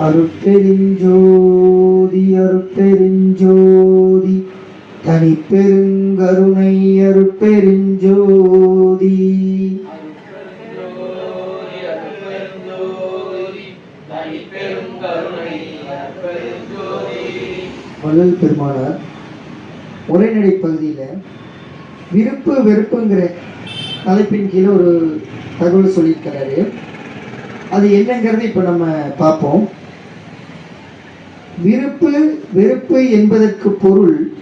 அருட்பெருஞ்சோதி அருட்பெருஞ்சோதி. தனிப்பெருங்கருணை அருட்பெருஞ்சோதி. வள்ளல் பெருமானார் உரைநடை பகுதியில் விருப்பு வெறுப்புங்கிற தலைப்பின் கீழே ஒரு தகவல் சொல்லியிருக்கிறாரு. அது என்னங்கிறத இப்போ நம்ம பார்ப்போம். விருப்பு வெறுப்பு என்பதற்கு பொருள்.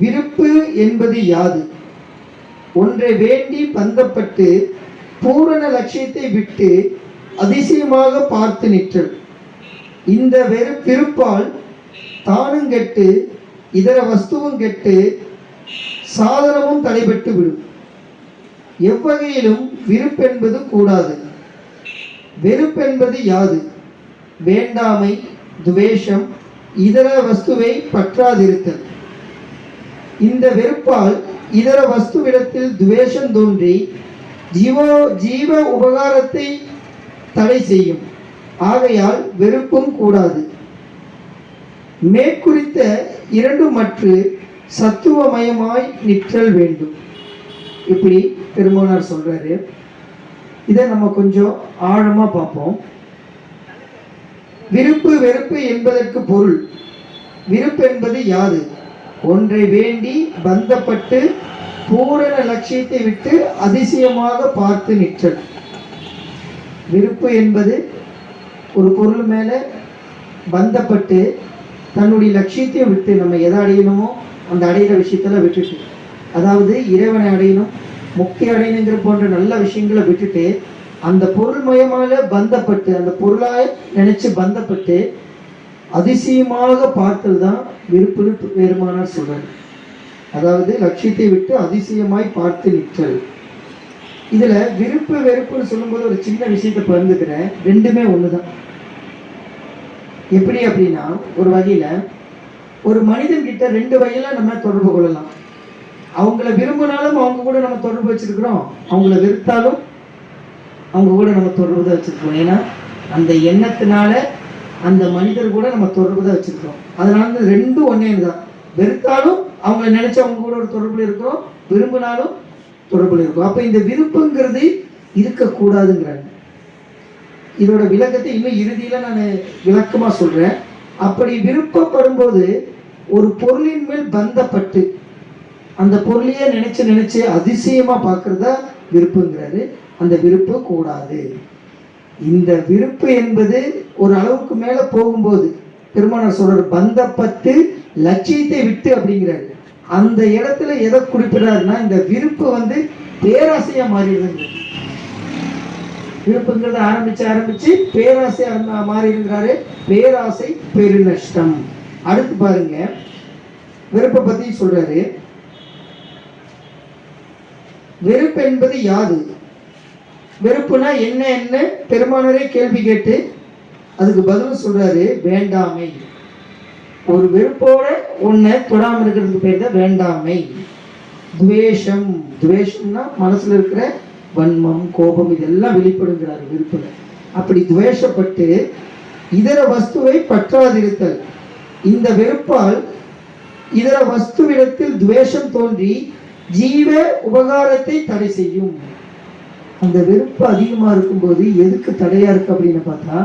விருப்பு என்பது யாது? ஒன்றை வேண்டி பந்தப்பட்டு பூரண லட்சியத்தை விட்டு அதிசயமாக பார்த்து நிற்றல். இந்த வெறு விருப்பால் தானும் கெட்டு இதர வஸ்துவும் கெட்டு சாதனமும் தடைபட்டு விடும். எவ்வகையிலும் விருப்பென்பது கூடாது. வெறுப்பென்பது யாது? வேண்டாமை துவேஷம் இதர வஸ்துவை பற்றாதிருத்தல். இந்த வெறுப்பால் இதர வஸ்துவிடத்தில் துவேஷம் தோன்றி ஜீவோ ஜீவ உபகாரத்தை தடை செய்யும். ஆகையால் வெறுப்பும் கூடாது. மேற்குறித்த இரண்டு மற்று சத்துவமயமாய் நிற்றல் வேண்டும். இப்படி பெருமானார் சொல்றாரு. இதை நம்ம கொஞ்சம் ஆழமாக பார்ப்போம். விருப்பு வெறுப்பு என்பதற்கு பொருள். விருப்பு என்பது யாது? ஒன்றை வேண்டி பந்தப்பட்டு பூரண லட்சியத்தை விட்டு அதிசயமாக பார்த்து நிற்றல். விருப்பு என்பது ஒரு பொருள் மேலே பந்தப்பட்டு தன்னுடைய லட்சியத்தையும் விட்டு நம்ம எதை அடையணுமோ அந்த அடையிற விஷயத்தெல்லாம் விட்டுட்டு. அதாவது இறைவனை அடையணும் முக்தி அடையணுங்கிற போன்ற நல்ல விஷயங்களை விட்டுட்டு அந்த பொருள் மயமால பந்தப்பட்டு அந்த பொருளாய் நினைச்சு பந்தப்பட்டு அதிசயமாக பார்த்தல் தான் விருப்புன்னு பெருமானார் சொல்றாரு. அதாவது லட்சியத்தை விட்டு அதிசயமாய் பார்த்து நிற்றல் இதுல விருப்பு வெறுப்புன்னு சொல்லும்போது ஒரு சின்ன விஷயத்தை பகிர்ந்துக்கிறேன். ரெண்டுமே ஒண்ணுதான். எப்படி அப்படின்னா ஒரு வகையில ஒரு மனிதன் கிட்ட ரெண்டு வகையில நம்ம தொடர்பு கொள்ளலாம். அவங்கள விரும்பினாலும் அவங்க கூட நம்ம தொடர்பு வச்சிருக்கிறோம். அவங்கள வெறுத்தாலும் அவங்க கூட நம்ம தொடர்பு தான் வச்சிருக்கோம். ஏன்னா அந்த எண்ணத்தினால அந்த மனிதர் கூட நம்ம தொடர்பு தான் வச்சிருக்கிறோம் அதனால வந்து ரெண்டும் ஒன்றே தான் வெறுத்தாலும் அவங்கள நினச்சி அவங்க கூட ஒரு தொடர்பில் இருக்கிறோம். விரும்பினாலும் தொடர்பில் இருக்கும் அப்போ இந்த விருப்பங்கிறது இருக்கக்கூடாதுங்கிறாங்க. இதோட விளக்கத்தை இன்னும் இறுதியில் நான் விளக்கமாக சொல்கிறேன் அப்படி விருப்பப்படும் போது ஒரு பொருளின் மேல் பந்தப்பட்டு அந்த பொருளையே நினச்சி நினச்சி அதிசயமாக பார்க்குறதா விருப்பங்கிறாரு. அந்த விருப்பு கூடாது. இந்த விருப்பு என்பது ஒரு அளவுக்கு மேல போகும்போது பெருமானார் சொல்றாரு பந்தப்பத்து லட்சியத்தை விட்டு அப்படிங்கிறாரு. அந்த இடத்துல எதை குறிப்பிடுறாருன்னா இந்த விருப்பு வந்து பேராசையா மாறிடுது விருப்பங்கிறத ஆரம்பிச்சு ஆரம்பிச்சு பேராசை ஆரம்ப- மாறி இருக்கிறாரு பேராசை பெருநஷ்டம். அடுத்து பாருங்க வெறுப்பை பத்தி சொல்றாரு. வெறுப்பு என்பது யாது? வெறுப்புனா என்ன என்ன? பெருமானரே கேள்வி கேட்டு அதுக்கு பதில் சொல்றாரு வேண்டாமை. ஒரு வெறுப்போட உன்னை தொடாம இருக்கிறதுக்கு பேர் தான் வேண்டாமை. துவேஷம். துவேஷம்னா மனசுல இருக்கிற வன்மம் கோபம் இதெல்லாம் வெளிப்படுங்கிறார் வெறுப்புல. அப்படி துவேஷப்பட்டு இதர வஸ்துவை பற்றாதிருத்தல். இந்த வெறுப்பால் இதர வஸ்துவிடத்தில் துவேஷம் தோன்றி ஜீவ உபகாரத்தை தடை செய்யும். அந்த வெறுப்பு அதிகமா இருக்கும்போது எதுக்கு தடையா இருக்கு அப்படின்னு பார்த்தா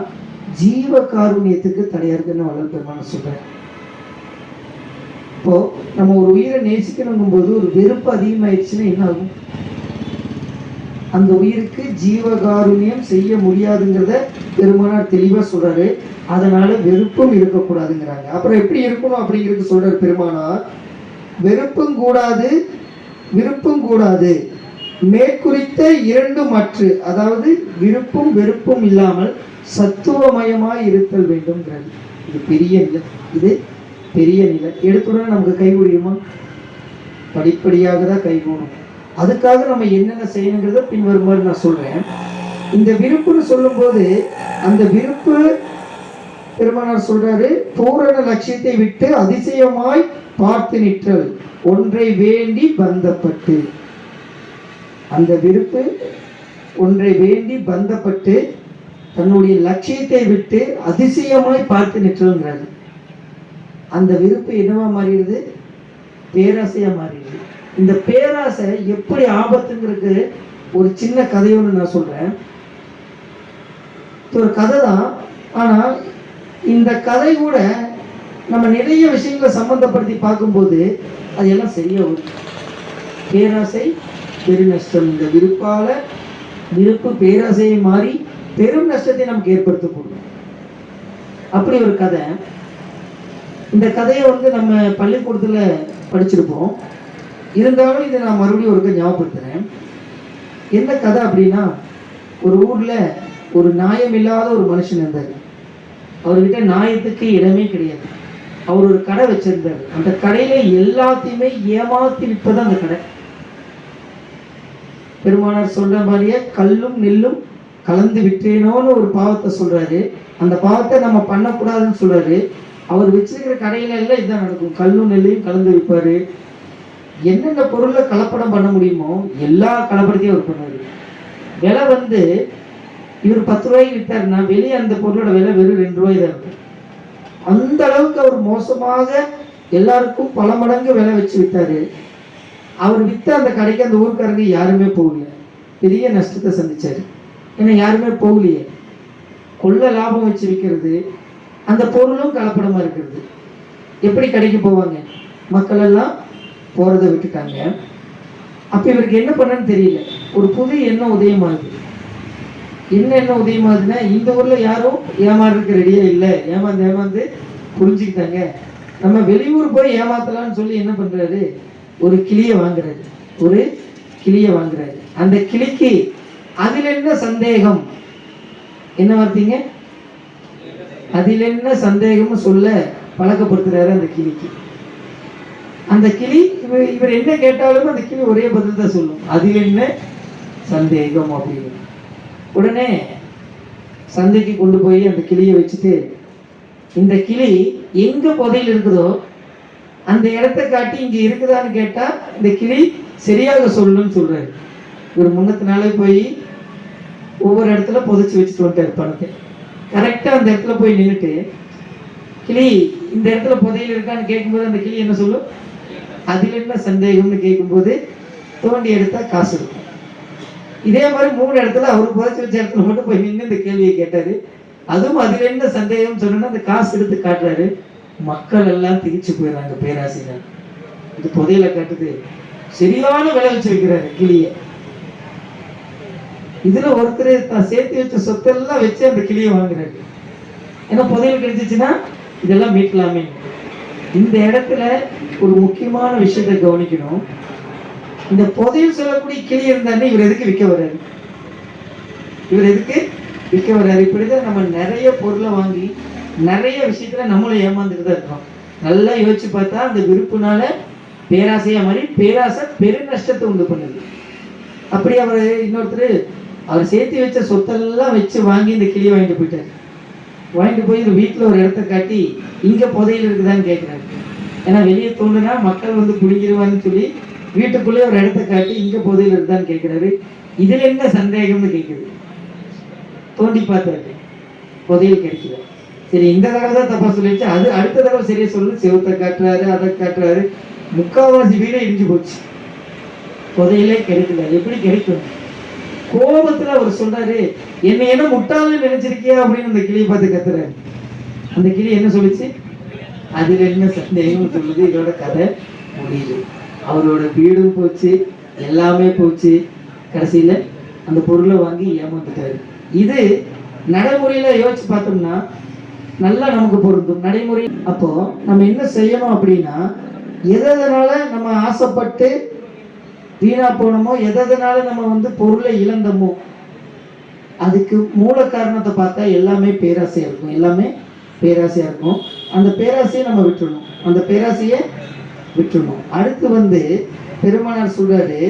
ஜீவ காருண்யத்துக்கு தடையா இருக்குன்னு வளர் பெருமான சொல்றேன் இப்போ நம்ம ஒரு உயிரை நேசிக்கணுங்கும் போது ஒரு வெறுப்பு அதிகமாயிடுச்சுன்னா என்ன ஆகும்? அந்த உயிருக்கு ஜீவகாருண்யம் செய்ய முடியாதுங்கிறத பெருமானார் தெளிவா சொல்றாரு. அதனால வெறுப்பும் இருக்கக்கூடாதுங்கிறாங்க. அப்புறம் எப்படி இருக்கணும் அப்படிங்கிறது சொல்றாரு பெருமானார். வெறுப்பும் கூடாது விருப்பும் கூடாது. மேற்குறித்த இரண்டு மற்று அதாவது விருப்பும் வெறுப்பும் இல்லாமல் சத்துவமயமாய் இருத்தல் வேண்டும்ங்கிறது இது பெரிய நிலை. இது பெரிய நிலை. எடுத்துடன் நமக்கு கைகூடியுமா படிப்படியாக தான் கைகூடும் அதுக்காக நம்ம என்னென்ன செய்யணுங்கிறத பின்வருமாறு நான் சொல்றேன். இந்த விருப்புன்னு சொல்லும்போது அந்த விருப்பு பெருமானார் சொல்றாரு பூரண லட்சியத்தை விட்டு அதிசயமாய் பார்த்து நிற்றல். ஒன்றை வேண்டி பந்தப்பட்டு அந்த விருப்பு ஒன்றை வேண்டி பந்தப்பட்டு தன்னுடைய லட்சியத்தை விட்டு அதிசயமாய் பார்த்து நிற்றுங்கிறாரு அந்த விருப்பு என்னவா மாறிடுது? பேராசையா மாறிடுது. இந்த பேராசை எப்படி ஆபத்துங்கிறது ஒரு சின்ன கதையோடு நான் சொல்றேன். ஒரு கதை தான். ஆனா இந்த கதை கூட நம்ம நிறைய விஷயங்களை சம்பந்தப்படுத்தி பார்க்கும்போது அது எல்லாம் சரியா வரும் பேராசை பெருநஷ்டம் இந்த விருப்பால விருப்பு பேராசையை மாறி பெரும் நஷ்டத்தை நமக்கு ஏற்படுத்தக்கூடும். அப்படி ஒரு கதை. இந்த கதையை வந்து நம்ம பள்ளிக்கூடத்துல படிச்சிருப்போம். இருந்தாலும் இதை நான் மறுபடியும் ஒருக்க ஞாபகப்படுத்துறேன். என்ன கதை அப்படின்னா ஒரு ஊர்ல ஒரு நாயம் இல்லாத ஒரு மனுஷன் இருந்தார். அவர்கிட்ட நியாயத்துக்கு இடமே கிடையாது. அவர் ஒரு கடை வச்சிருந்தார். அந்த கடையில எல்லாத்தையுமே ஏமாத்தி விற்பது அந்த கடை. பெருமானார் சொல்ற மாதிரியே கல்லும் நெல்லும் கலந்து விட்டேனோன்னு ஒரு பாவத்தை சொல்றாரு. அந்த பாவத்தை நம்ம பண்ணக்கூடாதுன்னு சொல்றாரு. அவர் வச்சிருக்கிற கடையில எல்லாம் இதான் நடக்கும். கல்லும் நெல்லையும் கலந்து விற்பாரு என்னென்ன பொருளை கலப்படம் பண்ண முடியுமோ எல்லா கலப்படத்தையும் அவர் பண்ணுவார். விலை வந்து இவர் பத்து ரூபாய்க்கு விட்டாருன்னா வெளியே அந்த பொருளோட விலை வெறும் ரெண்டு ரூபாய் தான் இருக்கும். அந்த அளவுக்கு அவர் மோசமாக எல்லாருக்கும் பல மடங்கு விலை வச்சு வித்தாரு. அவர் விற்ற அந்த கடைக்கு அந்த ஊருக்காரங்க யாருமே போகல. பெரிய நஷ்டத்தை சந்திச்சாரு. ஏன்னா யாருமே போகலையே. கொள்ள லாபம் வச்சு விற்கிறது அந்த பொருளும் கலப்படமா இருக்கிறது. எப்படி கடைக்கு போவாங்க? மக்கள் எல்லாம் போறதை விட்டுட்டாங்க. அப்ப இவருக்கு என்ன பண்ணன்னு தெரியல. ஒரு புது எண்ணம் உதயமாகுது. என்ன என்ன உதயமாகுதுன்னா இந்த ஊர்ல யாரும் ஏமாறுறதுக்கு ரெடியா இல்லை. ஏமாந்து ஏமாந்து புரிஞ்சுக்கிட்டாங்க. நம்ம வெளியூர் போய் ஏமாத்தலாம்னு சொல்லி என்ன பண்றாரு? ஒரு கிளியை வாங்குறாரு. ஒரு கிளியை வாங்குறாரு. அந்த கிளிக்கு அதில் என்ன சந்தேகம்? என்ன பார்த்தீங்க அதில் என்ன சந்தேகம்னு சொல்ல பழக்கப்படுத்துறாரு அந்த கிளிக்கு. அந்த கிளி இவர் இவர் என்ன கேட்டாலும் அந்த கிளி ஒரே பதில் தான் சொல்லும். அதில் என்ன சந்தேகம் அப்படின்னு. உடனே சந்தைக்கு கொண்டு போய் அந்த கிளியை வச்சுட்டு இந்த கிளி எங்க புதையில் இருக்குதோ அந்த இடத்த காட்டி இங்க இருக்குதான்னு கேட்டா இந்த கிளி சரியாக சொல்லணும்னு சொல்றாரு. ஒரு முன்னத்து நாளே போய் ஒவ்வொரு இடத்துல புதைச்சி வச்சுட்டு வந்துட்டாரு பணத்தை. கரெக்டா அந்த இடத்துல போய் நின்றுட்டு கிளி இந்த இடத்துல புதையில் இருக்கான்னு கேட்கும்போது அந்த கிளி என்ன சொல்லும்? அதில் என்ன சந்தேகம்னு கேட்கும்போது தோண்டி எடுத்தா காசு இருக்கும். இதே மாதிரி மூணு இடத்துல அவர் புதைச்சி வச்ச இடத்துல மட்டும் போய் நின்று இந்த கேள்வியை கேட்டாரு. அதுவும் அதில் என்ன சந்தேகம் சொன்னா அந்த காசு எடுத்து காட்டுறாரு. மக்கள் எல்லாம் திரிச்சு போயிடுறாங்க பேராசிரியர். இது புதையில கட்டுது. சரியான விலை வச்சிருக்கிறாரு வைக்கிறாரு கிளியை. இதுல ஒருத்தர் தான் சேர்த்து வச்ச சொத்தெல்லாம் வச்சு அந்த கிளியை வாங்குறாரு. ஏன்னா புதையல் கிடைச்சிச்சுன்னா இதெல்லாம் மீட்கலாமே. இந்த இடத்துல ஒரு முக்கியமான விஷயத்தை கவனிக்கணும். இந்த புதையல் சொல்லக்கூடிய கிளி இருந்தாருன்னு இவர் எதுக்கு விற்க வர்றாரு? இவர் எதுக்கு விற்க வர்றாரு? இப்படிதான் நம்ம நிறைய பொருளை வாங்கி நிறைய விஷயத்துல நம்மளும் ஏமாந்துட்டு தான் இருக்கோம் நல்லா யோசிச்சு பார்த்தா அந்த விருப்புனால பேராசையா மாதிரி பேராசை பெரு நஷ்டத்தை உண்டு பண்ணுது. அப்படி அவர் இன்னொருத்தர் அவர் சேர்த்து வச்ச சொத்தெல்லாம் வச்சு வாங்கி இந்த கிளியை வாங்கிட்டு போயிட்டாரு. வாங்கிட்டு போய் இந்த வீட்டில் ஒரு இடத்த காட்டி இங்கே புதையில் இருக்குதான்னு கேட்குறாரு ஏன்னா வெளியே தோணுனா மக்கள் வந்து குடிங்கிருவான்னு சொல்லி வீட்டுக்குள்ளே ஒரு இடத்த காட்டி இங்கே புதையில் இருக்குதான்னு கேட்குறாரு இதில் என்ன சந்தேகம்னு கேட்குது தோண்டி பார்த்தாரு. புதையல் கிடைக்கல. சரி இந்த தடவை தான் தப்பா சொல்லிச்சு அது அடுத்த தடவை சரியா சொல்லு. செவத்தை காட்டுறாரு அதை காட்டுறாரு. முக்காவாசி வீடே இடிஞ்சு போச்சு. புதையிலே கிடைக்கல. எப்படி கிடைக்கும்? கோபத்துல அவர் சொல்றாரு என்னை என்ன முட்டாளு நினைச்சிருக்கியா? அப்படின்னு அந்த கிளியை பார்த்து கத்துறாரு. அந்த கிளி என்ன சொல்லுச்சு? அதுல என்ன சந்தேகம் சொல்லுது. இதோட கதை முடியுது. அவரோட வீடும் போச்சு. எல்லாமே போச்சு. கடைசியில அந்த பொருளை வாங்கி ஏமாந்துட்டாரு. இது நடைமுறையில யோசிச்சு பார்த்தோம்னா நல்லா நமக்கு பொருந்தும். நடைமுறை. அப்போ நம்ம என்ன செய்யணும் அப்படின்னா எதனால நம்ம ஆசைப்பட்டு வீணா போனோமோ எதனால நம்ம வந்து பொருளை இழந்தோமோ அதுக்கு மூல காரணத்தை பார்த்தா எல்லாமே பேராசையா இருக்கும். எல்லாமே பேராசையா இருக்கும். அந்த பேராசையை நம்ம விட்டுணும் அந்த பேராசையை விட்டுறணும். அடுத்து வந்து பெருமானார் சொல்றாரு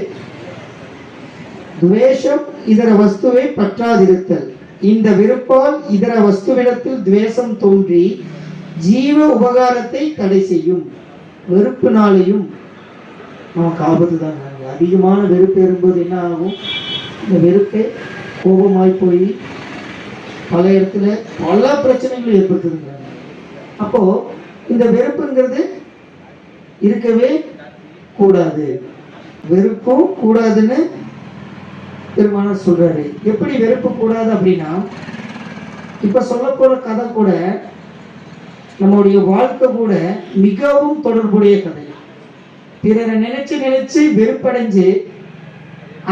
துவேஷம் இதர வஸ்துவை பற்றாதிருத்தல். இந்த விருப்பால் இதர வஸ்துவிடத்தில் துவேஷம் தோன்றி ஜீவ உபகாரத்தை தடை செய்யும். வெறுப்புனாலையும் நமக்கு ஆபத்து தான் அதிகமான வெறுப்பு இருக்கும்போது என்ன ஆகும்? இந்த வெறுப்பே கோபமாய் போய் பல இடத்துல பல பிரச்சனைகளும் ஏற்படுத்துதுங்கிறாங்க அப்போ இந்த வெறுப்புங்கிறது இருக்கவே கூடாது. வெறுப்பும் கூடாதுன்னு பெருமானார் சொல்றாரு. எப்படி வெறுப்பு கூடாது அப்படின்னா இப்ப சொல்ல போற கதை கூட நம்முடைய வாழ்க்கை கூட மிகவும் தொடர்புடைய கதை. பிறரை நினைச்சு நினைச்சு வெறுப்படைஞ்சு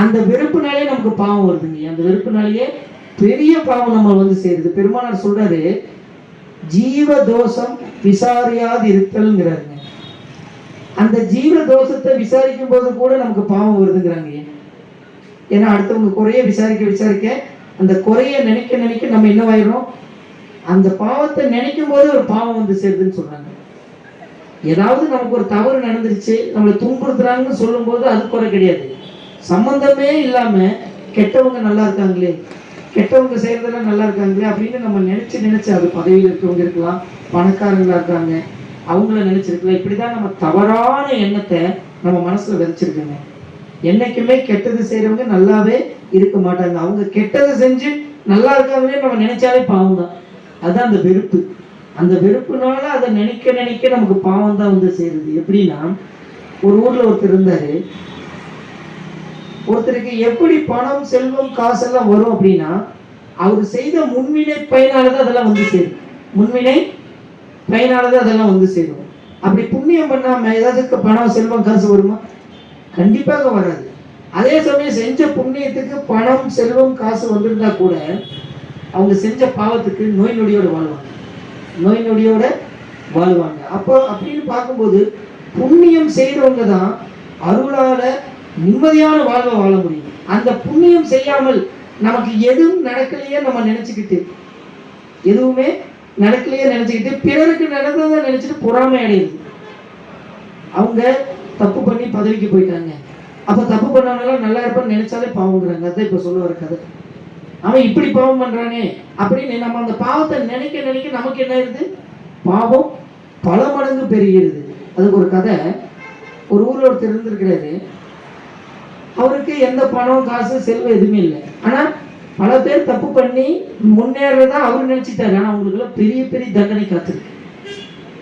அந்த வெறுப்புனாலே நமக்கு பாவம் வருதுங்க. அந்த வெறுப்புனாலேயே பெரிய பாவம் நம்ம வந்து சேருது. பெருமானார் சொல்றாரு ஜீவ தோஷம் விசாரியாது இருத்தல்ங்கிறாருங்க அந்த ஜீவ தோஷத்தை விசாரிக்கும் போது கூட நமக்கு பாவம் வருதுங்கிறாங்க. ஏன்னா அடுத்தவங்க குறைய விசாரிக்க விசாரிக்க அந்த குறைய நினைக்க நினைக்க நம்ம என்னவாயிரும் அந்த பாவத்தை நினைக்கும் போது ஒரு பாவம் வந்து சேருதுன்னு சொல்றாங்க. ஏதாவது நமக்கு ஒரு தவறு நடந்துருச்சு நம்மளை துன்புறுத்துறாங்கன்னு சொல்லும்போது அது குறை கிடையாது. சம்பந்தமே இல்லாம கெட்டவங்க நல்லா இருக்காங்களே கெட்டவங்க செய்யறதெல்லாம் நல்லா இருக்காங்களே அப்படின்னு நம்ம நினைச்சு நினைச்சு அது பதவியில் இருக்கவங்க இருக்கலாம் பணக்காரங்களா இருக்காங்க அவங்கள நினைச்சிருக்கலாம். இப்படிதான் நம்ம தவறான எண்ணத்தை நம்ம மனசுல விதைச்சிருக்கோங்க. என்னைக்குமே கெட்டது செய்யறவங்க நல்லாவே இருக்க மாட்டாங்க. அவங்க கெட்டது செஞ்சு நல்லா இருக்காங்களே நம்ம நினைச்சாலே பாவம் தான் அதுதான் அந்த வெறுப்பு. அந்த வெறுப்புனால அதை நினைக்க நினைக்க நமக்கு பாவம் தான் வந்து சேருது. எப்படின்னா ஒரு ஊர்ல ஒருத்தர் இருந்தாரு. ஒருத்தருக்கு எப்படி பணம் செல்வம் காசெல்லாம் வரும் அப்படின்னா அவர் செய்த முன்வினை பயனாலதான் அதெல்லாம் வந்து சேரும். முன்வினை பயனாலதான் அதெல்லாம் வந்து சேரும். அப்படி புண்ணியம் பண்ணாம ஏதாவது பணம் செல்வம் காசு வருமா? கண்டிப்பாக வராது. அதே சமயம் செஞ்ச புண்ணியத்துக்கு பணம் செல்வம் காசு வந்திருந்தா கூட அவங்க செஞ்ச பாவத்துக்கு நோய் நொடியோட வாழ்வாங்க. நோய் நொடியோட வாழ்வாங்க. அப்போ அப்படின்னு பார்க்கும்போது புண்ணியம் செய்கிறவங்க தான் அருளால நிம்மதியான வாழ்வை வாழ முடியும். அந்த புண்ணியம் செய்யாமல் நமக்கு எதுவும் நடக்கலையே நம்ம நினைச்சுக்கிட்டு எதுவுமே நடக்கலையே நினைச்சுக்கிட்டு பிறருக்கு நடந்ததை நினைச்சிட்டு பொறாமை அடையுது அவங்க தப்பு பண்ணி பதவிக்கு போயிட்டாங்க. அப்ப தப்பு பண்ணவனால நல்லா இருப்பான்னு நினைச்சாலே பாவங்கிறாங்க. அதான் இப்ப சொல்ல வர கதை. அவன் இப்படி பாவம் பண்றானே அப்படின்னு நம்ம அந்த பாவத்தை நினைக்க நினைக்க நமக்கு என்ன ஆயிருது? பாவம் பல மடங்கு பெருகிறது அதுக்கு ஒரு கதை. ஒரு ஊர்ல ஒருத்தர் இருந்திருக்கிறாரு. அவருக்கு எந்த பணம் காசு செல்வம் எதுவுமே இல்லை. ஆனா பல பேர் தப்பு பண்ணி முன்னேறதா அவர் நினைச்சிட்டாரு. ஆனா அவங்களுக்குலாம் பெரிய பெரிய தண்டனை காத்திருக்கு.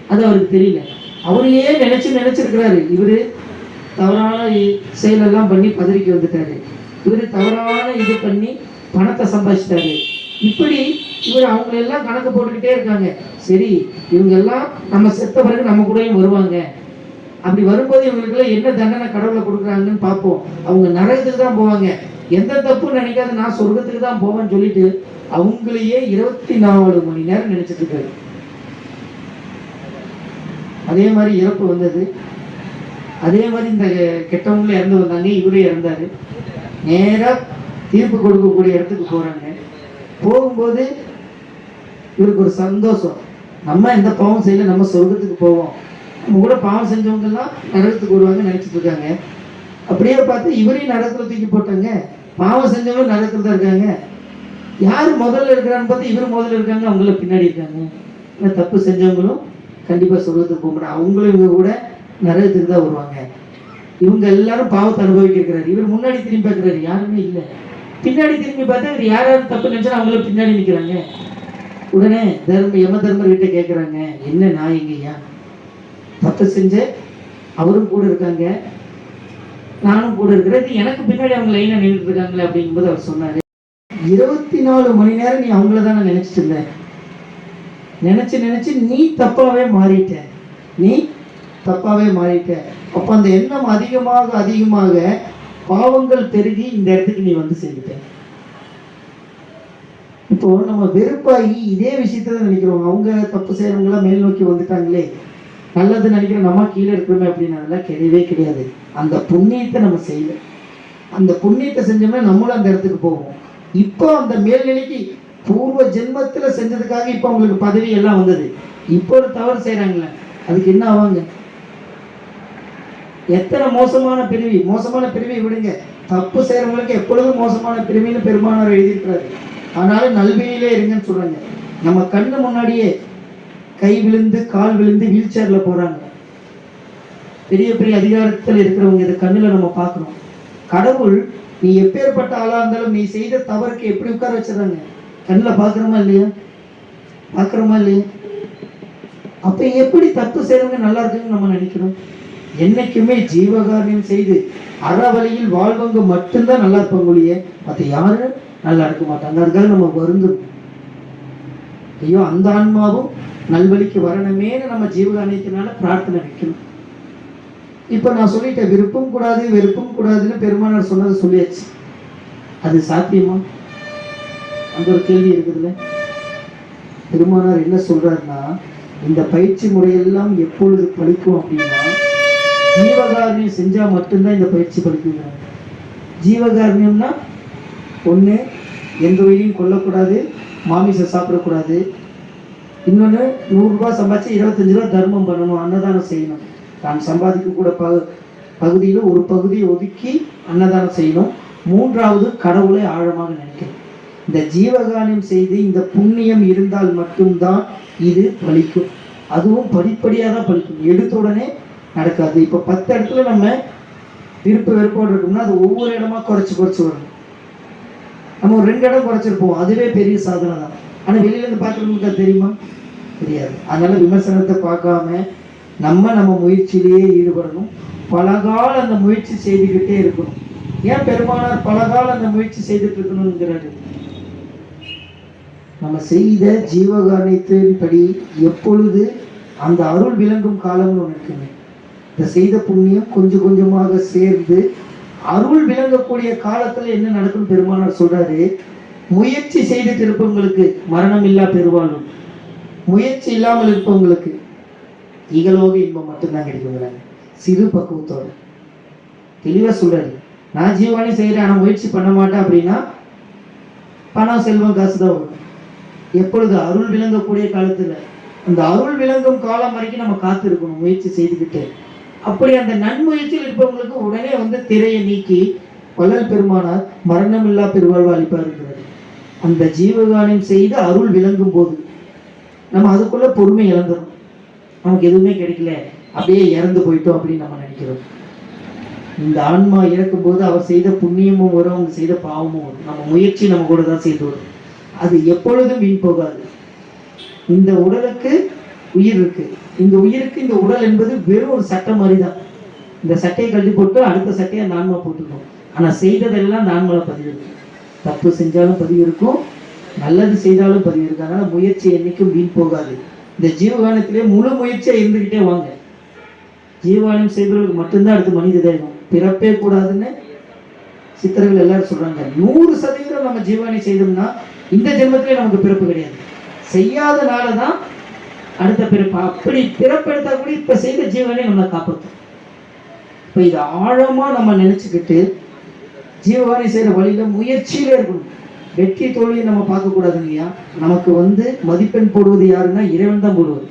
அது அவருக்கு தெரியல. அவரையே நினைச்சு நினைச்சிருக்கிறாரு இவரு தவறான இ- செயலெல்லாம் பண்ணி பதவிக்கு வந்துட்டாரு. இவரு தவறான இது பண்ணி பணத்தை சம்பாதிச்சிட்டாரு. இப்படி இவர் அவங்க எல்லாம் கணக்கு போட்டுக்கிட்டே இருக்காங்க. சரி இவங்க எல்லாம் நம்ம செத்த பிறகு நம்ம கூடயும் வருவாங்க. அப்படி வரும்போது இவங்களுக்குலாம் என்ன தண்டனை கடவுளை கொடுக்குறாங்கன்னு பார்ப்போம். அவங்க நரகத்துக்கு தான் போவாங்க. எந்த தப்பும் நினைக்காத நான் சொர்க்கத்துக்கு தான் போவேன்னு சொல்லிட்டு அவங்களையே இருபத்தி நாலு மணி நேரம் நினைச்சிட்டு இருக்காரு. அதே மாதிரி இறப்பு வந்தது. அதே மாதிரி இந்த கெட்டவங்களும் இறந்து வந்தாங்க இவரே இறந்தாரு. நேராக தீர்ப்பு கொடுக்கக்கூடிய இடத்துக்கு போகிறாங்க போகும்போது இவருக்கு ஒரு சந்தோஷம். நம்ம எந்த பாவம் செய்யல நம்ம சொர்க்கத்துக்கு போவோம். நம்ம கூட பாவம் செஞ்சவங்கெல்லாம் நரகத்துக்கு வருவாங்க நினச்சிட்டு இருக்காங்க. அப்படியே பார்த்து இவரையும் நரகத்தில் தூக்கி போட்டாங்க. பாவம் செஞ்சவங்களும் நரகத்தில் தான் இருக்காங்க. யார் முதல்ல இருக்கிறான்னு பார்த்து இவர் முதல்ல இருக்காங்க அவங்கள பின்னாடி இருக்காங்க. ஆனா தப்பு செஞ்சவங்களும் கண்டிப்பா சொர்க்கத்துக்கு போக அவங்களும் இவங்க கூட நரகத்துக்கு தான் வருவாங்க. இவங்க எல்லாரும் பாவத்தை அனுபவிக்கிறாரு இவர் முன்னாடி திரும்பி பார்க்குறாரு. யாருமே இல்லை. பின்னாடி திரும்பி பார்த்தா இவர் யார் யார் தப்பு நினைச்சா அவங்களும் பின்னாடி நிற்கிறாங்க உடனே தர்ம யம தர்மர் கிட்ட கேட்குறாங்க என்ன நான் எங்கய்யா தப்பு செஞ்ச அவரும் கூட இருக்காங்க. நானும் கூட இருக்கிறேன். எனக்கு பின்னாடி அவங்க லைனாக நின்றுட்டு இருக்காங்களே அப்படிங்கும்போது அவர் சொன்னார். இருபத்தி நாலு மணி நேரம் நீ அவங்கள தானே நினச்சிட்டு இருந்தேன் நினைச்சு நினைச்சு நீ தப்பாகவே மாறிட்ட. நீ தப்பாகவே மாறிட்ட. அப்போ அந்த எண்ணம் அதிகமாக அதிகமாக பாவங்கள் பெருகி இந்த இடத்துக்கு நீ வந்து சேர்ந்துட்ட இப்போ நம்ம வெறுப்பாகி இதே விஷயத்த நினைக்கிறோம். அவங்க தப்பு செய்கிறவங்களாம் மேல் நோக்கி வந்துட்டாங்களே. நல்லது நினைக்கிற நம்ம கீழே இருக்கிறோமே அப்படின்னு அதெல்லாம் கிடையவே கிடையாது. அந்த புண்ணியத்தை நம்ம செய்யலை. அந்த புண்ணியத்தை செஞ்சோம்னா நம்மளும் அந்த இடத்துக்கு போவோம். இப்போ அந்த மேல்நிலைக்கு பூர்வ ஜென்மத்தில் செஞ்சதுக்காக இப்போ அவங்களுக்கு பதவி எல்லாம் வந்தது. இப்போ ஒரு தவறு செய்கிறாங்களே அதுக்கு என்ன ஆவாங்க? எத்தனை மோசமான பிரிவி மோசமான பிரிவை விடுங்க. தப்பு செய்கிறவங்களுக்கு எப்பொழுதும் மோசமான பிரிவின்னு பெருமானார் எழுதியிருக்கிறாரு. அதனால நல்வியிலே இருங்கன்னு சொல்கிறாங்க நம்ம கண்ணு முன்னாடியே கை விழுந்து கால் விழுந்து வீல் சேரில் போகிறாங்க பெரிய பெரிய அதிகாரத்தில் இருக்கிறவங்க இதை கண்ணில் நம்ம பார்க்கணும். கடவுள் நீ எப்பேற்பட்ட ஆளாக இருந்தாலும் நீ செய்த தவறுக்கு எப்படி உட்கார வச்சிடறாங்க? கண்ணில் பார்க்குறோமா இல்லையா? பார்க்குறோமா இல்லையா? அப்ப எப்படி தப்பு செய்கிறவங்க நல்லா இருக்குன்னு நம்ம நினைக்கிறோம். என்னைக்குமே ஜீவகாரியம் செய்து அறவழியில் வாழ்வங்க மட்டும்தான் நல்லா இருப்பாங்க ஒழிய மற்ற யாரும் நல்லா இருக்க மாட்டாங்க. அதுக்காக நம்ம வருந்தும் ஐயோ அந்த ஆன்மாவும் நல்வழிக்கு வரணுமேன்னு நம்ம ஜீவகாரியத்தினால பிரார்த்தனை வைக்கணும். இப்ப நான் சொல்லிட்டேன் விருப்பம் கூடாது வெறுப்பும் கூடாதுன்னு பெருமானார் சொன்னதை சொல்லியாச்சு. அது சாத்தியமா? அந்த ஒரு கேள்வி இருக்குதுல்ல? திருமானார் என்ன சொல்றாருன்னா இந்த பயிற்சி முறையெல்லாம் எப்பொழுது பழிக்கும் அப்படின்னா ஜீவகாரணியம் செஞ்சா மட்டும்தான் இந்த பயிற்சி பழிக்குங்க. ஜீவகாரணியம்னா ஒன்று எந்த உயிரையும் கொல்லக்கூடாது மாமிசம் சாப்பிடக்கூடாது. இன்னொன்று நூறுரூபா சம்பாதிச்சு இருபத்தஞ்சு ரூபா தர்மம் பண்ணணும் அன்னதானம் செய்யணும். தான் சம்பாதிக்கக்கூட பகு ப பகுதியில் ஒரு பகுதியை ஒதுக்கி அன்னதானம் செய்யணும். மூன்றாவது கடவுளை ஆழமாக நினைக்கணும். இந்த ஜீவகானம் செய்து இந்த புண்ணியம் இருந்தால் மட்டும்தான் இது பலிக்கும். அதுவும் படிப்படியாக தான் பலிக்கும். எடுத்த உடனே நடக்காது. இப்போ பத்து இடத்துல நம்ம விருப்ப வெறுப்போடு இருக்கோம்னா அது ஒவ்வொரு இடமா குறைச்சி குறைச்சி வரணும் நம்ம ஒரு ரெண்டு இடம் குறைச்சிருப்போம். அதுவே பெரிய சாதனை தான். ஆனால் வெளியிலேருந்து பார்க்குறவங்களுக்கு அது தெரியுமா? தெரியாது. அதனால விமர்சனத்தை பார்க்காம நம்ம நம்ம முயற்சியிலேயே ஈடுபடணும். பலகால அந்த முயற்சி செய்துக்கிட்டே இருக்கணும். ஏன் பெருமானார் பலகால அந்த முயற்சி செய்துட்டு இருக்கணுங்கிறாரு நம்ம செய்த ஜீவகாரணத்தின்படி எப்பொழுது அந்த அருள் விளங்கும் காலம்னு ஒன்று இருக்குங்க இந்த செய்த புண்ணியம் கொஞ்சம் கொஞ்சமாக சேர்ந்து அருள் விளங்கக்கூடிய காலத்துல என்ன நடக்கும் பெருமானார் சொல்றாரு? முயற்சி செய்து திருப்பவங்களுக்கு மரணம் இல்லா பெருவாழ்வு முயற்சி இல்லாமல் இருப்பவங்களுக்கு இகலோக இன்பம் மட்டும்தான் கிடைக்குங்கிறாங்க சிறு பக்குவத்தோட. தெளிவா சொல்றாரு. நான் ஜீவானி செய்கிறேன் ஆனால் முயற்சி பண்ண மாட்டேன் அப்படின்னா பணம் செல்வம் காசு தான் வரும். எப்பொழுது அருள் விளங்கக்கூடிய காலத்துல அந்த அருள் விளங்கும் காலம் வரைக்கும் நம்ம காத்திருக்கணும் முயற்சி செய்துக்கிட்டு. அப்படி அந்த நன்முயற்சியில் இருப்பவங்களுக்கு உடனே வந்து திரையை நீக்கி வள்ளல் பெருமானார் மரணமில்லா பெருவாழ்வு அளிப்பாருங்கிறார் அந்த ஜீவகானம் செய்து அருள் விளங்கும் போது நம்ம அதுக்குள்ள பொறுமை இழந்துடும் நமக்கு எதுவுமே கிடைக்கல அப்படியே இறந்து போயிட்டோம் அப்படின்னு நம்ம நினைக்கிறோம். இந்த ஆன்மா இறக்கும் போது அவர் செய்த புண்ணியமும் வரும் அவங்க செய்த பாவமும் வரும். நம்ம முயற்சி நம்ம கூட தான் செய்து வரும். அது எப்பொழுதும் வீண் போகாது. இந்த உடலுக்கு உயிர் இருக்கு. இந்த உயிருக்கு இந்த உடல் என்பது வெறும் ஒரு சட்டை மாதிரி தான் இந்த சட்டையை கழட்டி போட்டு அடுத்த சட்டையை அந்த ஆன்மா ஆனால் செய்ததெல்லாம் அந்த பதிவு இருக்கும் தப்பு செஞ்சாலும் பதிவு இருக்கும் நல்லது செய்தாலும் பதிவு இருக்கும் அதனால முயற்சி என்னைக்கும் வீண் போகாது. இந்த ஜீவகானத்திலே முழு முயற்சியாக இருந்துக்கிட்டே வாங்க. ஜீவகானம் செய்பவர்களுக்கு மட்டும்தான் அடுத்து மனித தேகம். பிறப்பே கூடாதுன்னு சித்தர்கள் எல்லாரும் சொல்றாங்க. நூறு சதவீதம் நம்ம ஜீவானி செய்தோம்னா இந்த ஜென்மத்திலே நமக்கு பிறப்பு கிடையாது. செய்யாதனால தான் அடுத்த பிறப்பு. அப்படி பிறப்பெடுத்தா கூட இப்ப செய்த ஜீவனை நம்மளை காப்பாற்றும். இப்ப இதை ஆழமா நம்ம நினைச்சுக்கிட்டு ஜீவகானி செய்யற வழியில முயற்சியில இருக்கணும். வெற்றி தோல்வியை நம்ம பார்க்க இல்லையா நமக்கு வந்து மதிப்பெண் போடுவது யாருன்னா இறைவன் தான் போடுவது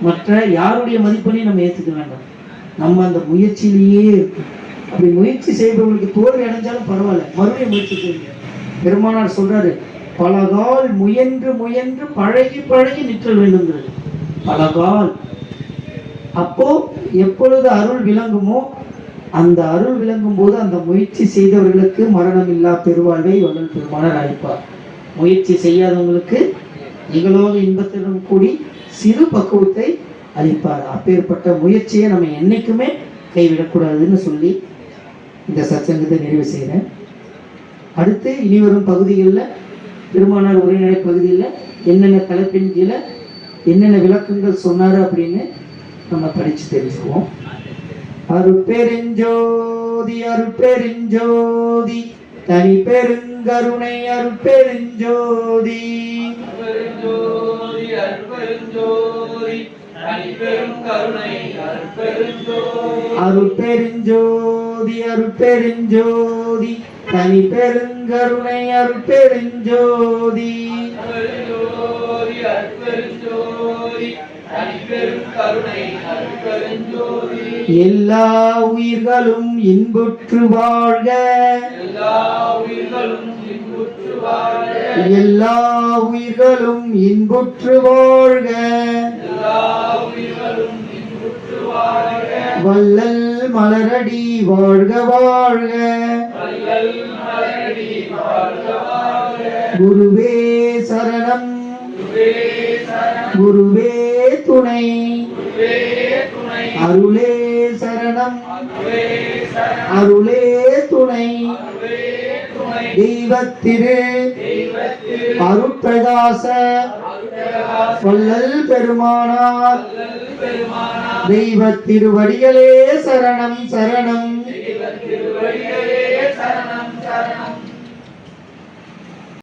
மற்ற யாருடைய மதிப்பெண்ணையும் நம்ம ஏத்துக்க வேண்டாம். நம்ம அந்த முயற்சியிலேயே இருக்கணும். அப்படி முயற்சி செய்பவர்களுக்கு தோல்வி அடைஞ்சாலும் பரவாயில்ல. மறுபடியும் முயற்சி செய்யுங்க. பெருமானார் சொல்றாரு பலகால் முயன்று முயன்று பழகி பழகி நிற்றல் வேண்டுங்கிறது பலகால் அப்போ எப்பொழுது அருள் விளங்குமோ அந்த அருள் விளங்கும் போது அந்த முயற்சி செய்தவர்களுக்கு மரணம் இல்லா பெருவாழ்வை வள்ளல் பெருமானார் அளிப்பார். முயற்சி செய்யாதவங்களுக்கு இகலோக இன்பத்துடன் கூடி சிறு பக்குவத்தை அளிப்பார். அப்பேற்பட்ட முயற்சியை நம்ம என்னைக்குமே கைவிடக்கூடாதுன்னு சொல்லி இந்த சச்சங்கத்தை நிறைவு செய்கிறேன் அடுத்து இனி வரும் பகுதிகளில் பெருமானார் உரைநடை பகுதியில் என்னென்ன தலைப்பின் கீழே என்னென்ன விளக்கங்கள் சொன்னார் அப்படின்னு நம்ம படித்து தெரிஞ்சுக்குவோம். அருட்பெருஞ்சோதி அருட்பெருஞ்சோதி தனி பெருங்கருணை அருட்பெருஞ்சோதி அருட்பெருஞ்சோதி அருட்பெருஞ்சோதி கருணை அருட்பெருஞ்சோதி தனி பெருங்கருணை அருட்பெருஞ்சோதி. எல்லா உயிர்களும் இன்புற்று வாழ்க. எல்லா உயிர்களும் இன்புற்று வாழ்க. எல்லா மலரடி வாழ்க வாழ்க. குருவே சரணம். குருவே துணை. அருளே சரணம். அருளே துணை. தெய்வத்திரு. அருட்பிரகாச. வள்ளல் பெருமானார். தெய்வ திருவடிகளே சரணம் சரணம்.